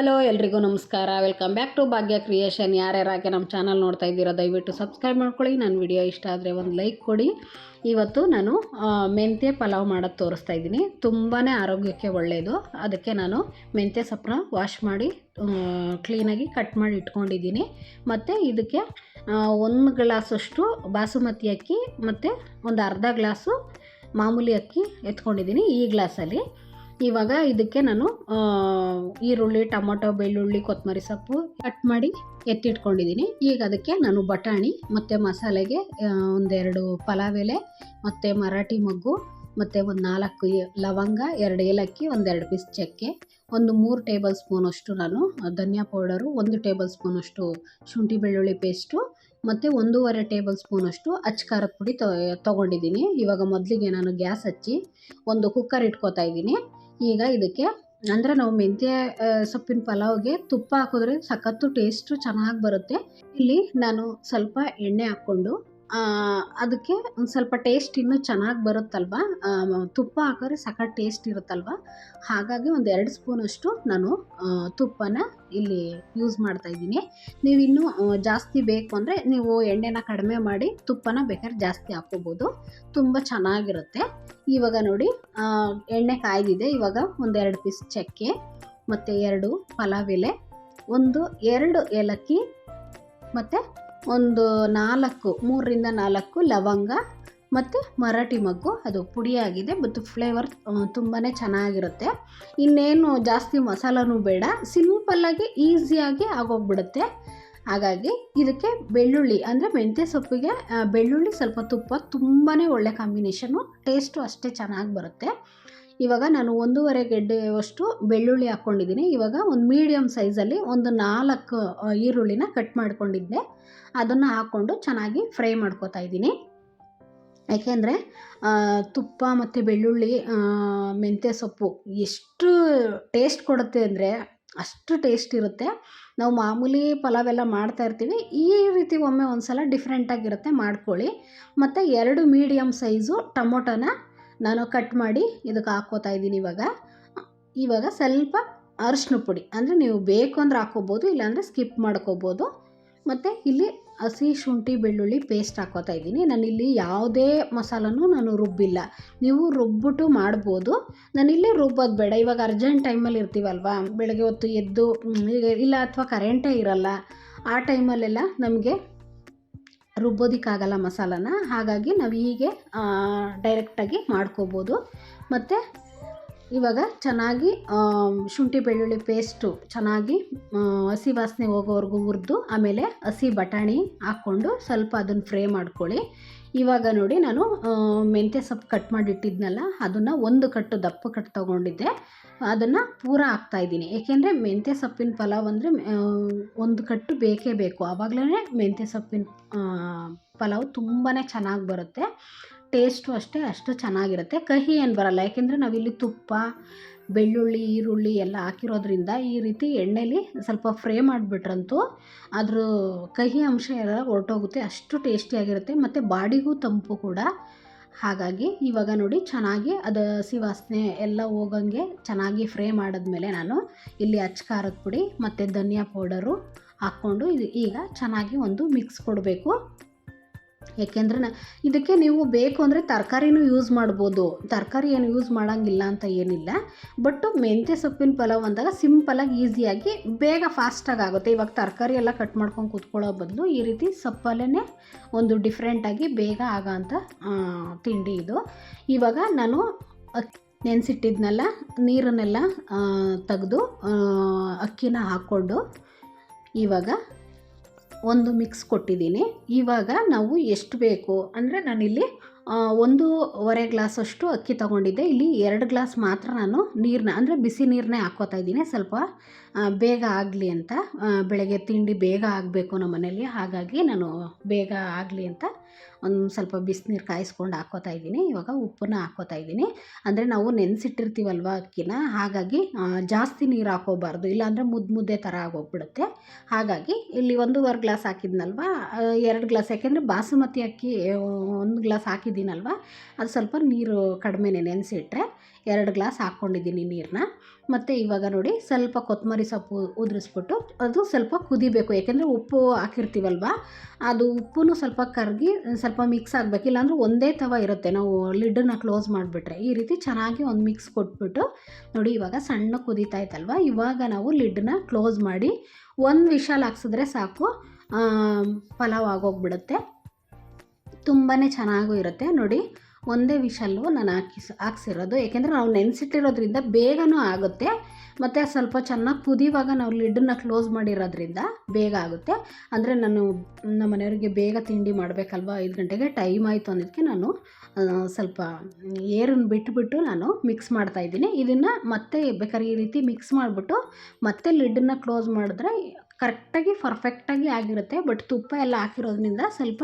Hello, ಎಲ್ರಿಗೂ ನಮಸ್ಕಾರ. Welcome back to Bhagya creation ಯಾರ್ಯಾರಾಗೆ ನಮ್ಮ ಚಾನಲ್ ನೋಡ್ತಾ ಇದ್ದೀರಾ ದಯವಿಟ್ಟು ಸಬ್ಸ್ಕ್ರೈಬ್ ಮಾಡ್ಕೊಳ್ಳಿ. ನನ್ನ ವಿಡಿಯೋ ಇಷ್ಟ ಆದರೆ ಒಂದು ಲೈಕ್ ಕೊಡಿ. ಇವತ್ತು ನಾನು ಮೆಂತ್ಯ ಪಲಾವ್ ಮಾಡೋದು ತೋರಿಸ್ತಾ ಇದ್ದೀನಿ. ತುಂಬಾ ಆರೋಗ್ಯಕ್ಕೆ ಒಳ್ಳೆಯದು ಅದಕ್ಕೆ ನಾನು ಮೆಂತ್ಯ ಸೊಪ್ಪನ್ನ ವಾಶ್ ಮಾಡಿ ಕ್ಲೀನಾಗಿ ಕಟ್ ಮಾಡಿ ಇಟ್ಕೊಂಡಿದ್ದೀನಿ. ಮತ್ತು ಇದಕ್ಕೆ ಒಂದು ಗ್ಲಾಸಷ್ಟು ಬಾಸುಮತಿ ಅಕ್ಕಿ ಮತ್ತು ಒಂದು ಅರ್ಧ ಗ್ಲಾಸು ಮಾಮೂಲಿ ಅಕ್ಕಿ ಎತ್ಕೊಂಡಿದ್ದೀನಿ ಈ ಗ್ಲಾಸಲ್ಲಿ. ಇವಾಗ ಇದಕ್ಕೆ ನಾನು ಈರುಳ್ಳಿ, ಟೊಮೊಟೊ, ಬೆಳ್ಳುಳ್ಳಿ ಕೊತ್ತಂಬರಿ ಸೊಪ್ಪು ಕಟ್ ಮಾಡಿ ಎತ್ತಿಟ್ಕೊಂಡಿದ್ದೀನಿ. ಈಗ ಅದಕ್ಕೆ ನಾನು ಬಟಾಣಿ ಮತ್ತು ಮಸಾಲೆಗೆ ಒಂದೆರಡು ಪಲಾವ್ ಎಲೆ ಮತ್ತು ಮರಾಠಿ ಮೊಗ್ಗು ಮತ್ತು ಒಂದು ನಾಲ್ಕು ಲವಂಗ, ಎರಡು ಏಲಕ್ಕಿ, ಒಂದೆರಡು ಪೀಸ್ ಚಕ್ಕೆ, ಒಂದು ಮೂರು ಟೇಬಲ್ ಸ್ಪೂನಷ್ಟು ನಾನು ಧನಿಯಾ ಪೌಡರು, ಒಂದು ಟೇಬಲ್ ಸ್ಪೂನಷ್ಟು ಶುಂಠಿ ಬೆಳ್ಳುಳ್ಳಿ ಪೇಸ್ಟು ಮತ್ತು ಒಂದೂವರೆ ಟೇಬಲ್ ಸ್ಪೂನಷ್ಟು ಅಚ್ಚ ಖಾರದ ಪುಡಿ ತೊಗೊಂಡಿದ್ದೀನಿ. ಇವಾಗ ಮೊದಲಿಗೆ ನಾನು ಗ್ಯಾಸ್ ಹಚ್ಚಿ ಒಂದು ಕುಕ್ಕರ್ ಇಟ್ಕೋತಾ ಇದ್ದೀನಿ. ಈಗ ಇದಕ್ಕೆ ಅಂದರೆ ನಾವು ಮೆಂತ್ಯ ಸೊಪ್ಪಿನ ಪಲಾವ್ಗೆ ತುಪ್ಪ ಹಾಕಿದ್ರೆ ಸಖತ್ತು ಟೇಸ್ಟು ಚೆನ್ನಾಗಿ ಬರುತ್ತೆ. ಇಲ್ಲಿ ನಾನು ಸ್ವಲ್ಪ ಎಣ್ಣೆ ಹಾಕ್ಕೊಂಡು ಅದಕ್ಕೆ ಒಂದು ಸ್ವಲ್ಪ ಟೇಸ್ಟ್ ಇನ್ನೂ ಚೆನ್ನಾಗಿ ಬರುತ್ತಲ್ವ? ತುಪ್ಪ ಹಾಕಿದ್ರೆ ಸಖತ್ ಟೇಸ್ಟ್ ಇರುತ್ತಲ್ವ? ಹಾಗಾಗಿ ಒಂದು ಎರಡು ಸ್ಪೂನಷ್ಟು ನಾನು ತುಪ್ಪನ ಇಲ್ಲಿ ಯೂಸ್ ಮಾಡ್ತಾ ಇದ್ದೀನಿ. ನೀವು ಇನ್ನೂ ಜಾಸ್ತಿ ಬೇಕು ಅಂದರೆ ನೀವು ಎಣ್ಣೆನ ಕಡಿಮೆ ಮಾಡಿ ತುಪ್ಪನ ಬೇಕಾದ್ರೆ ಜಾಸ್ತಿ ಹಾಕ್ಕೋಬೋದು ತುಂಬ ಚೆನ್ನಾಗಿರುತ್ತೆ. ಇವಾಗ ನೋಡಿ ಎಣ್ಣೆ ಕಾಯ್ದಿದೆ. ಇವಾಗ ಒಂದೆರಡು ಪೀಸ್ ಚಕ್ಕೆ, ಮತ್ತು ಎರಡು ಪಲಾವ್ ಎಲೆ, ಒಂದು ಎರಡು ಏಲಕ್ಕಿ, ಮತ್ತು ಒಂದು ನಾಲ್ಕು, ಮೂರರಿಂದ ನಾಲ್ಕು ಲವಂಗ ಮತ್ತು ಮರಾಠಿ ಮಗ್ಗು. ಅದು ಪುಡಿಯಾಗಿದೆ, ಮತ್ತು ಫ್ಲೇವರ್ ತುಂಬಾ ಚೆನ್ನಾಗಿರುತ್ತೆ. ಇನ್ನೇನು ಜಾಸ್ತಿ ಮಸಾಲನೂ ಬೇಡ. ಸಿಂಪಲ್ಲಾಗಿ ಈಸಿಯಾಗಿ ಆಗೋಗ್ಬಿಡುತ್ತೆ. ಹಾಗಾಗಿ ಇದಕ್ಕೆ ಬೆಳ್ಳುಳ್ಳಿ, ಅಂದರೆ ಮೆಂತ್ಯ ಸೊಪ್ಪಿಗೆ ಬೆಳ್ಳುಳ್ಳಿ ಸ್ವಲ್ಪ ತುಪ್ಪ ತುಂಬಾ ಒಳ್ಳೆ ಕಾಂಬಿನೇಷನು ಟೇಸ್ಟು ಅಷ್ಟೇ ಚೆನ್ನಾಗಿ ಬರುತ್ತೆ. ಇವಾಗ ನಾನು ಒಂದೂವರೆ ಗೆಡ್ಡೆಯಷ್ಟು ಬೆಳ್ಳುಳ್ಳಿ ಹಾಕ್ಕೊಂಡಿದ್ದೀನಿ. ಇವಾಗ ಒಂದು ಮೀಡಿಯಮ್ ಸೈಜಲ್ಲಿ ಒಂದು ನಾಲ್ಕು ಈರುಳ್ಳಿನ ಕಟ್ ಮಾಡ್ಕೊಂಡಿದ್ದೆ. ಅದನ್ನು ಹಾಕ್ಕೊಂಡು ಚೆನ್ನಾಗಿ ಫ್ರೈ ಮಾಡ್ಕೊತಾ ಇದ್ದೀನಿ. ಯಾಕೆಂದರೆ ತುಪ್ಪ ಮತ್ತು ಬೆಳ್ಳುಳ್ಳಿ ಮೆಂತ್ಯ ಸೊಪ್ಪು ಎಷ್ಟು ಟೇಸ್ಟ್ ಕೊಡುತ್ತೆ ಅಂದರೆ ಅಷ್ಟು ಟೇಸ್ಟ್ ಇರುತ್ತೆ. ನಾವು ಮಾಮೂಲಿ ಪಲಾವ್ ಎಲ್ಲ ಮಾಡ್ತಾ ಇರ್ತೀವಿ. ಈ ರೀತಿ ಒಮ್ಮೆ ಒಂದು ಸಲ ಡಿಫ್ರೆಂಟಾಗಿರುತ್ತೆ ಮಾಡ್ಕೊಳ್ಳಿ. ಮತ್ತು ಎರಡು ಮೀಡಿಯಮ್ ಸೈಜು ಟೊಮೊಟೊನ ನಾನು ಕಟ್ ಮಾಡಿ ಇದಕ್ಕೆ ಹಾಕ್ಕೋತಾ ಇದ್ದೀನಿ ಇವಾಗ. ಇವಾಗ ಸ್ವಲ್ಪ ಅರಿಶಿನ ಪುಡಿ. ಅಂದರೆ ನೀವು ಬೇಕು ಅಂದರೆ ಹಾಕ್ಕೋಬೋದು ಇಲ್ಲಾಂದರೆ ಸ್ಕಿಪ್ ಮಾಡ್ಕೋಬೋದು. ಮತ್ತು ಇಲ್ಲಿ ಹಸಿ ಶುಂಠಿ ಬೆಳ್ಳುಳ್ಳಿ ಪೇಸ್ಟ್ ಹಾಕೋತಾ ಇದ್ದೀನಿ. ನಾನಿಲ್ಲಿ ಯಾವುದೇ ಮಸಾಲನೂ ನಾನು ರುಬ್ಬಿಲ್ಲ. ನೀವು ರುಬ್ಬಿಟ್ಟು ಮಾಡ್ಬೋದು. ನಾನಿಲ್ಲಿ ರುಬ್ಬೋದು, ಬೇಡ. ಇವಾಗ ಅರ್ಜೆಂಟ್ ಟೈಮಲ್ಲಿ ಇರ್ತೀವಲ್ವ? ಬೆಳಗ್ಗೆ ಹೊತ್ತು ಎದ್ದು ಇಲ್ಲ ಅಥವಾ ಕರೆಂಟೇ ಇರಲ್ಲ. ಆ ಟೈಮಲ್ಲೆಲ್ಲ ನಮಗೆ ರುಬ್ಬೋದಕ್ಕಾಗಲ್ಲ ಮಸಾಲನ ಹಾಗಾಗಿ ನಾವು ಹೀಗೆ ಡೈರೆಕ್ಟಾಗಿ ಮಾಡ್ಕೋಬೋದು. ಮತ್ತು ಇವಾಗ ಚೆನ್ನಾಗಿ ಶುಂಠಿ ಬೆಳ್ಳುಳ್ಳಿ ಪೇಸ್ಟು ಚೆನ್ನಾಗಿ ಹಸಿ ವಾಸನೆ ಹೋಗೋವರೆಗೂ ಹುರಿದು, ಆಮೇಲೆ ಹಸಿ ಬಟಾಣಿ ಹಾಕ್ಕೊಂಡು ಸ್ವಲ್ಪ ಅದನ್ನು ಫ್ರೈ ಮಾಡ್ಕೊಳ್ಳಿ. ಇವಾಗ ನೋಡಿ ನಾನು ಮೆಂತ್ಯ ಸೊಪ್ಪು ಕಟ್ ಮಾಡಿಟ್ಟಿದ್ನಲ್ಲ, ಅದನ್ನು ಒಂದು ಕಟ್ಟು ದಪ್ಪ ಕಟ್ಟು ತೊಗೊಂಡಿದ್ದೆ. ಅದನ್ನು ಪೂರ ಹಾಕ್ತಾಯಿದ್ದೀನಿ ಏಕೆಂದರೆ ಮೆಂತ್ಯ ಸೊಪ್ಪಿನ ಪಲಾವ್ ಅಂದರೆ ಒಂದು ಕಟ್ಟು ಬೇಕೇ ಬೇಕು. ಆವಾಗಲೇ ಮೆಂತ್ಯ ಸೊಪ್ಪಿನ ಪಲಾವ್ ತುಂಬಾ ಚೆನ್ನಾಗಿ ಬರುತ್ತೆ. ಟೇಸ್ಟು ಅಷ್ಟೇ, ಅಷ್ಟು ಚೆನ್ನಾಗಿರುತ್ತೆ. ಕಹಿ ಏನು ಬರಲ್ಲ. ಯಾಕೆಂದರೆ ನಾವಿಲ್ಲಿ ತುಪ್ಪ, ಬೆಳ್ಳುಳ್ಳಿ, ಈರುಳ್ಳಿ ಎಲ್ಲ ಹಾಕಿರೋದ್ರಿಂದ ಈ ರೀತಿ ಎಣ್ಣೆಲಿ ಸ್ವಲ್ಪ ಫ್ರೈ ಮಾಡಿಬಿಟ್ರಂತೂ ಅದ್ರ ಕಹಿ ಅಂಶ ಎಲ್ಲ ಹೊರಟೋಗುತ್ತೆ. ಅಷ್ಟು ಟೇಸ್ಟಿಯಾಗಿರುತ್ತೆ ಮತ್ತು ಬಾಡಿಗೂ ತಂಪು ಕೂಡ. ಹಾಗಾಗಿ ಇವಾಗ ನೋಡಿ ಚೆನ್ನಾಗಿ ಅದು ಹಸಿ ವಾಸನೆ ಎಲ್ಲ ಹೋಗಂಗೆ ಚೆನ್ನಾಗಿ ಫ್ರೈ ಮಾಡಿದ್ಮೇಲೆ ನಾನು ಇಲ್ಲಿ ಅಚ್ಚಕಾರದ ಪುಡಿ ಮತ್ತು ಧನಿಯಾ ಪೌಡರು ಹಾಕ್ಕೊಂಡು ಇದು ಈಗ ಚೆನ್ನಾಗಿ ಒಂದು ಮಿಕ್ಸ್ ಕೊಡಬೇಕು. ಏಕೆಂದರೆ ಇದಕ್ಕೆ ನೀವು ಬೇಕು ಅಂದರೆ ತರಕಾರಿನೂ ಯೂಸ್ ಮಾಡ್ಬೋದು. ತರಕಾರಿ ಏನು ಯೂಸ್ ಮಾಡೋಂಗಿಲ್ಲ ಅಂತ ಏನಿಲ್ಲ. ಬಟ್ ಮೆಂತ್ಯ ಸೊಪ್ಪಿನ ಪಲಾವ್ ಅಂದಾಗ ಸಿಂಪಲಾಗಿ ಈಸಿಯಾಗಿ ಬೇಗ ಫಾಸ್ಟಾಗಿ ಆಗುತ್ತೆ. ಇವಾಗ ತರಕಾರಿ ಎಲ್ಲ ಕಟ್ ಮಾಡ್ಕೊಂಡು ಕೂತ್ಕೊಳ್ಳೋ ಬದಲು ಈ ರೀತಿ ಸೊಪ್ಪಲ್ಲೇ ಒಂದು ಡಿಫ್ರೆಂಟಾಗಿ ಬೇಗ ಆಗೋಂಥ ತಿಂಡಿ ಇದು. ಇವಾಗ ನಾನು ನೆನೆಸಿಟ್ಟಿದ್ನೆಲ್ಲ, ನೀರನ್ನೆಲ್ಲ ತೆಗೆದು ಅಕ್ಕಿನ ಹಾಕ್ಕೊಂಡು ಇವಾಗ ಒಂದು ಮಿಕ್ಸ್ ಕೊಟ್ಟಿದ್ದೀನಿ. ಇವಾಗ ನಾವು ಎಷ್ಟು ಬೇಕು? ಅಂದರೆ ನಾನಿಲ್ಲಿ ಒಂದೂವರೆ ಗ್ಲಾಸಷ್ಟು ಅಕ್ಕಿ ತೊಗೊಂಡಿದ್ದೆ. ಇಲ್ಲಿ ಎರಡು ಗ್ಲಾಸ್ ಮಾತ್ರ ನಾನು ನೀರನ್ನ ಅಂದರೆ ಬಿಸಿ ನೀರನ್ನೇ ಹಾಕ್ಕೋತಾ ಇದ್ದೀನಿ. ಸ್ವಲ್ಪ ಬೇಗ ಆಗಲಿ ಅಂತ ಬೆಳಗ್ಗೆ ತಿಂಡಿ ಬೇಗ ಆಗಬೇಕು ನಮ್ಮ ಮನೇಲಿ ಹಾಗಾಗಿ ನಾನು ಬೇಗ ಆಗಲಿ ಅಂತ ಒಂದು ಸ್ವಲ್ಪ ಬಿಸಿನೀರು ಕಾಯಿಸ್ಕೊಂಡು ಹಾಕೋತಾ ಇದ್ದೀನಿ. ಇವಾಗ ಉಪ್ಪನ್ನ ಹಾಕೋತಾ ಇದ್ದೀನಿ. ಅಂದರೆ ನಾವು ನೆನೆಸಿಟ್ಟಿರ್ತೀವಲ್ವ ಅಕ್ಕಿನ? ಹಾಗಾಗಿ ಜಾಸ್ತಿ ನೀರು ಹಾಕೋಬಾರ್ದು. ಇಲ್ಲಾಂದರೆ ಮುದ್ದೆ ಮುದ್ದೆ ಥರ ಆಗೋಗ್ಬಿಡುತ್ತೆ. ಹಾಗಾಗಿ, ಇಲ್ಲಿ ಒಂದೂವರೆ ಗ್ಲಾಸ್ ಹಾಕಿದ್ನಲ್ವ? ಎರಡು ಗ್ಲಾಸ್. ಯಾಕೆಂದರೆ ಬಾಸುಮತಿ ಅಕ್ಕಿ ಒಂದು ಗ್ಲಾಸ್ ಹಾಕಿದ್ದೆ ಹಾಕಿದ್ದೀನಲ್ವ? ಅದು ಸ್ವಲ್ಪ ನೀರು ಕಡಿಮೆನೆ ನೆನೆಸಿಟ್ರೆ ಎರಡು ಗ್ಲಾಸ್ ಹಾಕ್ಕೊಂಡಿದ್ದೀನಿ ನೀರನ್ನ ಮತ್ತು ಇವಾಗ ನೋಡಿ ಸ್ವಲ್ಪ ಕೊತ್ತಂಬರಿ ಸೊಪ್ಪು ಉದುರಿಸ್ಬಿಟ್ಟು ಅದು ಸ್ವಲ್ಪ ಕುದಿಬೇಕು. ಯಾಕೆಂದರೆ ಉಪ್ಪು ಹಾಕಿರ್ತೀವಲ್ವ? ಅದು ಉಪ್ಪು ಸ್ವಲ್ಪ ಕರಗಿ, ಸ್ವಲ್ಪ ಮಿಕ್ಸ್ ಆಗಬೇಕು. ಇಲ್ಲಾಂದ್ರೆ ಒಂದೇ ತವ ಇರುತ್ತೆ. ನಾವು ಲಿಡ್ಡನ್ನ ಕ್ಲೋಸ್ ಮಾಡಿಬಿಟ್ರೆ ಈ ರೀತಿ ಚೆನ್ನಾಗಿ ಒಂದು ಮಿಕ್ಸ್ ಕೊಟ್ಬಿಟ್ಟು ನೋಡಿ ಇವಾಗ ಸಣ್ಣ ಕುದೀತಾ ಇತ್ತಲ್ವ? ಇವಾಗ ನಾವು ಲಿಡ್ಡನ್ನ ಕ್ಲೋಸ್ ಮಾಡಿ ಒಂದು ವಿಶಾಲ್ ಹಾಕ್ಸಿದ್ರೆ ಸಾಕು. ಪಲಾವ್ ಆಗೋಗ್ಬಿಡುತ್ತೆ. ತುಂಬಾ ಚೆನ್ನಾಗೂ ಇರುತ್ತೆ. ನೋಡಿ ಒಂದೇ ವಿಷಲ್ಲು ನಾನು ಹಾಕಿಸ್, ಹಾಕ್ಸಿರೋದು. ಏಕೆಂದರೆ ನಾವು ನೆನೆಸಿಟ್ಟಿರೋದ್ರಿಂದ ಬೇಗನೂ ಆಗುತ್ತೆ. ಮತ್ತು ಸ್ವಲ್ಪ ಚೆನ್ನಾಗಿ ಕುದಿಯುವಾಗ ನಾವು ಲಿಡ್ಡನ್ನ ಕ್ಲೋಸ್ ಮಾಡಿರೋದ್ರಿಂದ ಬೇಗ ಆಗುತ್ತೆ. ಅಂದರೆ ನಾನು ನಮ್ಮ ಮನೆಯವರಿಗೆ ಬೇಗ ತಿಂಡಿ ಮಾಡಬೇಕಲ್ವ? ಐದು ಗಂಟೆಗೆ ಟೈಮ್ ಆಯಿತು ಅನ್ನೋದಕ್ಕೆ ನಾನು ಸ್ವಲ್ಪ ಏರನ್ನು ಬಿಟ್ಬಿಟ್ಟು ನಾನು ಮಿಕ್ಸ್ ಮಾಡ್ತಾಯಿದ್ದೀನಿ ಇದನ್ನು ಮತ್ತೆ ಬೇಕಾದ್ರೆ ಈ ರೀತಿ ಮಿಕ್ಸ್ ಮಾಡಿಬಿಟ್ಟು ಮತ್ತೆ ಲಿಡ್ಡನ್ನು ಕ್ಲೋಸ್ ಮಾಡಿದ್ರೆ ಕರೆಕ್ಟಾಗಿ ಪರ್ಫೆಕ್ಟಾಗಿ ಆಗಿರುತ್ತೆ, ಬಟ್ ತುಪ್ಪ ಎಲ್ಲ ಹಾಕಿರೋದ್ರಿಂದ ಸ್ವಲ್ಪ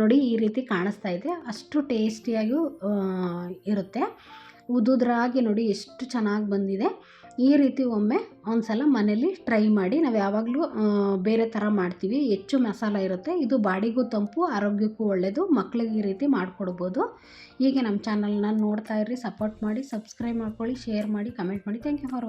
ನೋಡಿ ಈ ರೀತಿ ಕಾಣಿಸ್ತಾ ಇದೆ. ಅಷ್ಟು ಟೇಸ್ಟಿಯಾಗಿಯೂ ಇರುತ್ತೆ. ಉದುದ್ರಾಗಿ ನೋಡಿ ಎಷ್ಟು ಚೆನ್ನಾಗಿ ಬಂದಿದೆ. ಈ ರೀತಿ ಒಮ್ಮೆ ಒಂದು ಸಲ ಮನೇಲಿ ಟ್ರೈ ಮಾಡಿ. ನಾವು ಯಾವಾಗಲೂ ಬೇರೆ ಥರ ಮಾಡ್ತೀವಿ. ಹೆಚ್ಚು ಮಸಾಲ ಇರುತ್ತೆ. ಇದು ಬಾಡಿಗೂ ತಂಪು, ಆರೋಗ್ಯಕ್ಕೂ ಒಳ್ಳೆಯದು ಮಕ್ಕಳಿಗೆ ಈ ರೀತಿ ಮಾಡಿಕೊಡ್ಬೋದು. ಹೀಗೆ ನಮ್ಮ ಚಾನಲ್ನ ನೋಡ್ತಾ ಇರ್ರಿ, ಸಪೋರ್ಟ್ ಮಾಡಿ, ಸಬ್ಸ್ಕ್ರೈಬ್ ಮಾಡ್ಕೊಳ್ಳಿ, ಶೇರ್ ಮಾಡಿ, ಕಮೆಂಟ್ ಮಾಡಿ. Thank you for